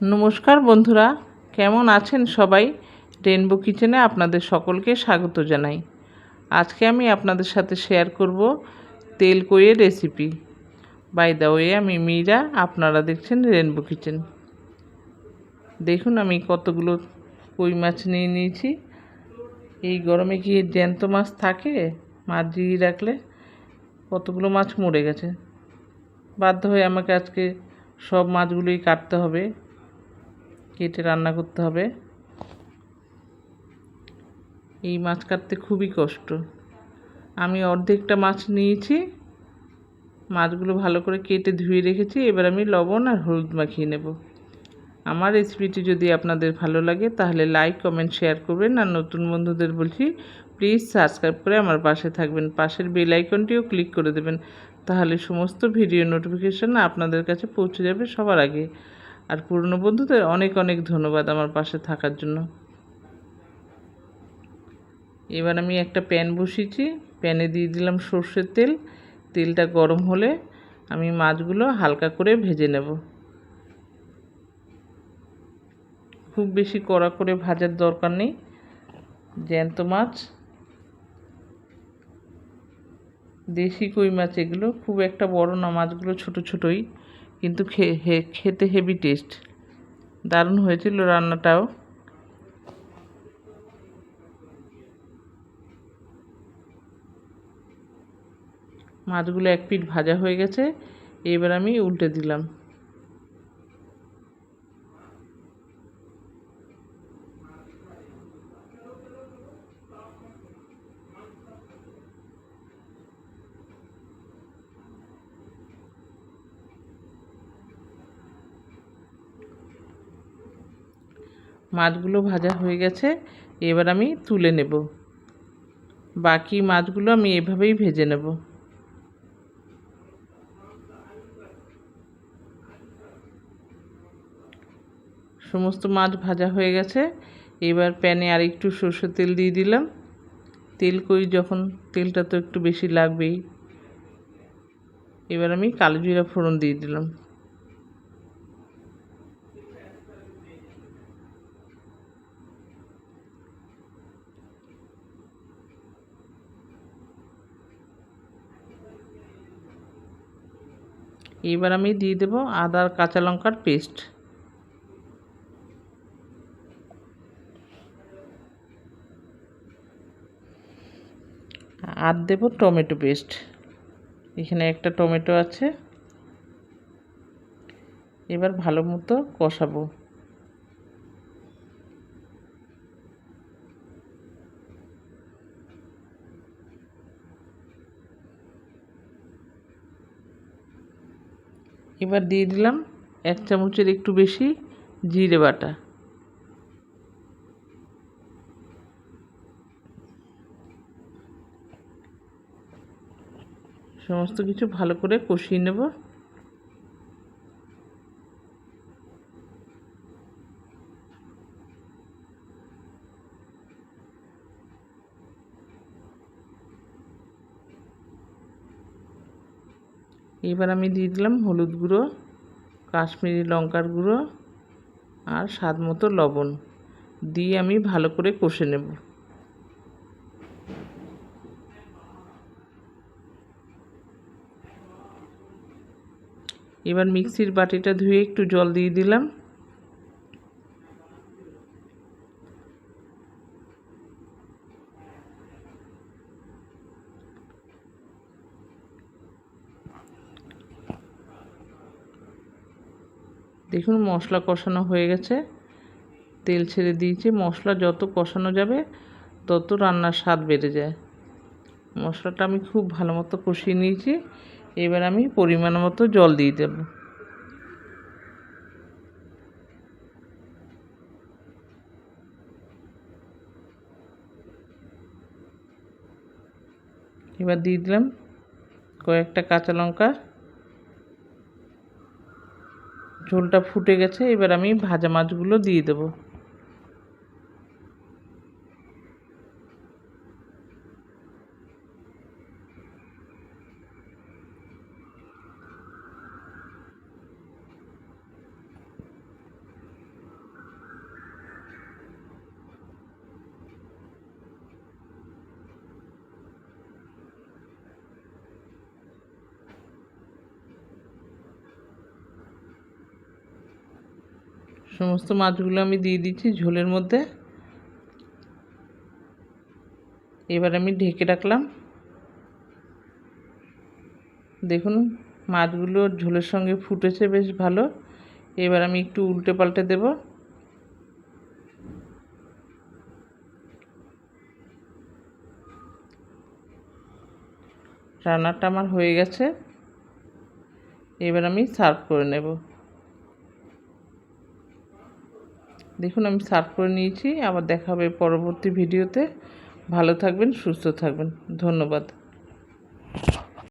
নমস্কার বন্ধুরা, কেমন আছেন সবাই? রেনবো কিচেনে আপনাদের সকলকে স্বাগত জানাই। আজকে আমি আপনাদের সাথে শেয়ার করব তেল কইয়ের রেসিপি বাই দা ওয়ে আমি মীরা, আপনারা দেখছেন রেনবো কিচেন দেখুন, আমি কতগুলো কই মাছ নিয়ে নিয়েছি। এই গরমে কি জ্যান্ত মাছ থাকে? মাছ দিয়ে রাখলে কতগুলো মাছ মরে গেছে? বাধ্য হয়ে আমাকে আজকে সব মাছগুলোই কাটতে হবে। কেটে রান্না করতে হবে। এই মাছ কাটতে খুবই কষ্ট। আমি অর্ধেকটা মাছ নিয়েছি। মাছগুলো ভালো করে কেটে ধুয়ে রেখেছি। এবার আমি লবণ আর হলুদ মাখিয়ে নেব। আমার রেসিপিটি যদি আপনাদের ভালো লাগে, তাহলে লাইক কমেন্ট শেয়ার করবেন। আর নতুন বন্ধুদের বলছি প্লিজ সাবস্ক্রাইব করে আমার পাশে থাকবেন। পাশের বেল আইকনটিও ক্লিক করে দেবেন। তাহলে সমস্ত ভিডিও নোটিফিকেশান আপনাদের কাছে পৌঁছে যাবে সবার আগে। আর পুরনো বন্ধুদের অনেক অনেক ধন্যবাদ আমার পাশে থাকার জন্য। এবার আমি একটা প্যান বসিয়েছি, প্যানে দিয়ে দিলাম সর্ষের তেল, তেলটা গরম হলে আমি মাছগুলো হালকা করে ভেজে নেব। খুব বেশি কড়া করে ভাজার দরকার নেই, জ্যান্ত মাছ, দেশি কই মাছ এগুলো, খুব একটা বড় না, মাছগুলো ছোট ছোটই। কিন্তু খেতে হেভি টেস্ট দারুণ হয়েছিল রান্নাটাও। মাছগুলো এক পিঠ ভাজা হয়ে গেছে, এবার আমি উল্টে দিলাম। মাছগুলো ভাজা হয়ে গেছে, এবার আমি তুলে নেব। বাকি মাছগুলো আমি এভাবেই ভেজে নেব। সমস্ত মাছ ভাজা হয়ে গেছে, এবার প্যানে আর একটু সর্ষের তেল দিয়ে দিলাম। তেল কই যখন তেলটা তো একটু বেশি লাগবেই। এবার আমি কালো জিরা ফোড়ন দিয়ে দিলাম। এবার আমি দিয়ে দেব আদা কাঁচা লঙ্কার পেস্ট। আর দেব টমেটো পেস্ট। এখানে একটা টমেটো আছে। এবার ভালো মতো কষাবো। এবার দিয়ে দিলাম এক চামচের একটু বেশি জিরে বাটা। সমস্ত কিছু ভালো করে কষিয়ে নেব। এবার আমি দিয়ে দিলাম হলুদ গুঁড়ো, কাশ্মীরি লঙ্কার গুঁড়ো আর স্বাদ মতো লবণ দিয়ে আমি ভালো করে কষে নেব। এবার মিক্সির বাটিটা ধুয়ে একটু জল দিয়ে দিলাম। দেখুন মশলা কষানো হয়ে গেছে। তেল ছেড়ে দিয়েছি। মশলা যত কষানো যাবে, তত রান্নার স্বাদ বেড়ে যায়। মশলাটা আমি খুব ভালো মতো কষিয়ে নিয়েছি। এবার আমি পরিমাণ মতো জল দিয়ে দেব। এবার দিয়ে দিলাম কয়েকটা কাঁচা লঙ্কা। ঝোলটা ফুটে গেছে এবার আমি ভাজা মাছগুলো দিয়ে দেবো। সমস্ত মাছগুলো আমি দিয়ে দিচ্ছি ঝোলের মধ্যে। এবার আমি ঢেকে রাখলাম। দেখুন, মাছগুলো ঝোলের সঙ্গে ফুটেছে বেশ ভালো। এবার আমি একটু উল্টে পাল্টে দেব। রান্নাটা আমার হয়ে গেছে। এবার আমি সার্ভ করে নেব। দেখুন, আমি সার্ভ করে নিয়েছি। আবার দেখা হবে পরবর্তী ভিডিওতে। ভালো থাকবেন, সুস্থ থাকবেন। ধন্যবাদ।